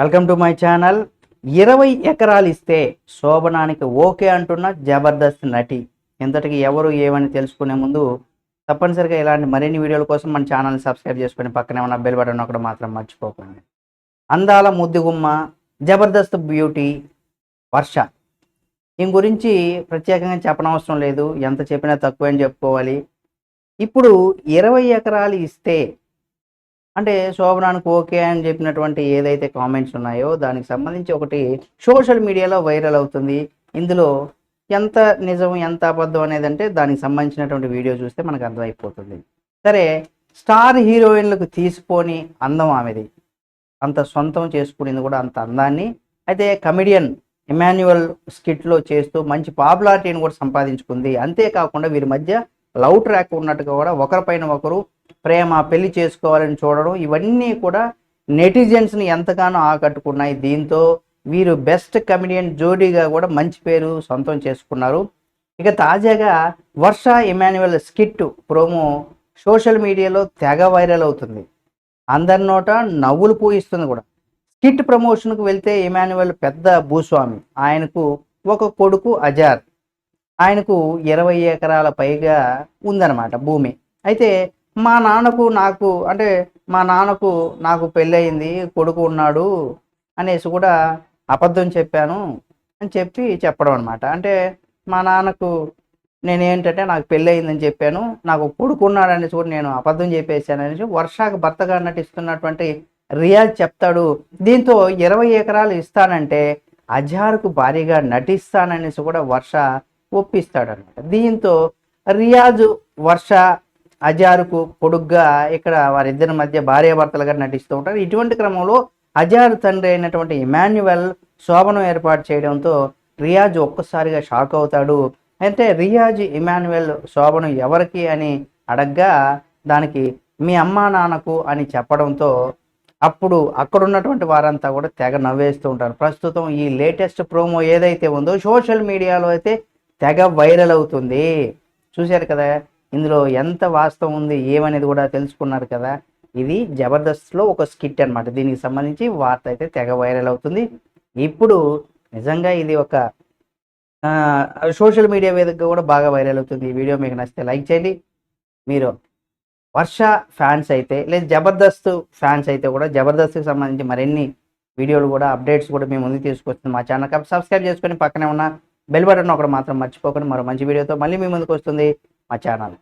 Welcome to my channel. ఇరవై ఎకరాలు ఇస్తే శోభనానికి ఓకే అంటున్న జబర్దస్త్ నటి. ఇంతటికి ఎవరు ఏమని తెలుసుకునే ముందు తప్పనిసరిగా ఇలాంటి మరిన్ని వీడియోల కోసం మన ఛానల్ని సబ్స్క్రైబ్ చేసుకొని పక్కనే ఉన్న బెల్ బటన్ ఒకటి మాత్రం మర్చిపోకండి. అందాల ముద్దుగుమ్మ జబర్దస్త్ బ్యూటీ వర్ష. దీని గురించి ప్రత్యేకంగా చెప్పనవసరం లేదు. ఎంత చెప్పినా తక్కువ అని చెప్పుకోవాలి. ఇప్పుడు ఇరవై ఎకరాలు ఇస్తే అంటే శోభనానికి ఓకే అని చెప్పినటువంటి ఏదైతే కామెంట్స్ ఉన్నాయో దానికి సంబంధించి ఒకటి సోషల్ మీడియాలో వైరల్ అవుతుంది. ఇందులో ఎంత నిజం ఎంత అబద్ధం అనేది అంటే దానికి సంబంధించినటువంటి వీడియో చూస్తే మనకు అర్థమైపోతుంది. సరే స్టార్ హీరోయిన్లకు తీసుకొని అందం ఆమెది. అంత సొంతం చేసుకునేది కూడా అంత అందాన్ని. అయితే కమిడియన్ ఇమాన్యువల్ స్కిట్లో చేస్తూ మంచి పాపులారిటీని కూడా సంపాదించుకుంది. అంతేకాకుండా వీరి మధ్య లవ్ ట్రాక్ ఉన్నట్టుగా కూడా ఒకరిపైన ఒకరు ప్రేమ పెళ్ళి చేసుకోవాలని చూడడం ఇవన్నీ కూడా నెటిజన్స్ని ఎంతగానో ఆకట్టుకున్నాయి. దీంతో వీరు బెస్ట్ కమెడియన్ జోడీగా కూడా మంచి పేరు సొంతం చేసుకున్నారు. ఇక తాజాగా Varsha Emmanuel skit promo social మీడియాలో తెగ వైరల్ అవుతుంది. అందరి నోట నవ్వులు పోయిస్తుంది కూడా. స్కిట్ ప్రమోషన్కు వెళ్తే ఇమాన్యువల్ పెద్ద భూస్వామి. ఆయనకు ఒక కొడుకు అజార్. ఆయనకు ఇరవై ఎకరాల పైగా ఉందన్నమాట భూమి. అయితే మా నాన్నకు నాకు అంటే మా నాన్నకు నాకు పెళ్ళయింది కొడుకు ఉన్నాడు అనేసి కూడా అబద్ధం చెప్పాను అని చెప్పి చెప్పడం అనమాట అంటే మా నాన్నకు నేనేంటంటే నాకు పెళ్ళయిందని చెప్పాను నాకు కొడుకు ఉన్నాడు అనేసి కూడా నేను అబద్ధం చెప్పేశాను అనేసి వర్షాకు భర్తగా నటిస్తున్నటువంటి రియాజ్ చెప్తాడు. దీంతో ఇరవై ఎకరాలు ఇస్తానంటే అజార్కు భారీగా నటిస్తాననేసి కూడా వర్ష ఒప్పిస్తాడనమాట దీంతో రియాజు వర్ష అజారుకు కొడుగ్గా ఇక్కడ వారిద్దరి మధ్య భార్యాభర్తలుగా నటిస్తూ ఉంటారు. ఇటువంటి క్రమంలో అజార్ తండ్రి అయినటువంటి ఇమాన్యువల్ శోభనం ఏర్పాటు చేయడంతో రియాజ్ ఒక్కసారిగా షాక్ అవుతాడు. అంటే రియాజ్ ఇమాన్యువల్ శోభనం ఎవరికి అని అడగ్గా దానికి మీ అమ్మా నాన్నకు అని చెప్పడంతో అప్పుడు అక్కడ ఉన్నటువంటి వారంతా కూడా తెగ నవ్వేస్తూ ఉంటారు. ప్రస్తుతం ఈ లేటెస్ట్ ప్రోమో ఏదైతే ఉందో సోషల్ మీడియాలో అయితే తెగ వైరల్ అవుతుంది. చూశారు కదా? ఇందులో ఎంత వాస్తవం ఉంది ఏమనేది కూడా తెలుసుకున్నారు కదా. ఇది జబర్దస్త్లో ఒక స్కిట్ అనమాట దీనికి సంబంధించి వార్త అయితే తెగ వైరల్ అవుతుంది. ఇప్పుడు నిజంగా ఇది ఒక సోషల్ మీడియా వేదికగా కూడా బాగా వైరల్ అవుతుంది. ఈ వీడియో మీకు నచ్చితే లైక్ చేయండి. మీరు వర్ష ఫ్యాన్స్ అయితే లేదా జబర్దస్త్ ఫ్యాన్స్ అయితే కూడా జబర్దస్త్కి సంబంధించి మరిన్ని వీడియోలు కూడా అప్డేట్స్ కూడా మేము ముందు తీసుకొస్తుంది మా ఛానల్. కాబట్టి సబ్స్క్రైబ్ చేసుకొని పక్కనే ఉన్న బెల్ బటన్ ఒకటి మాత్రం మర్చిపోకుండా. మరో మంచి వీడియోతో మళ్ళీ మీ ముందుకు వస్తుంది. మా ఛానల్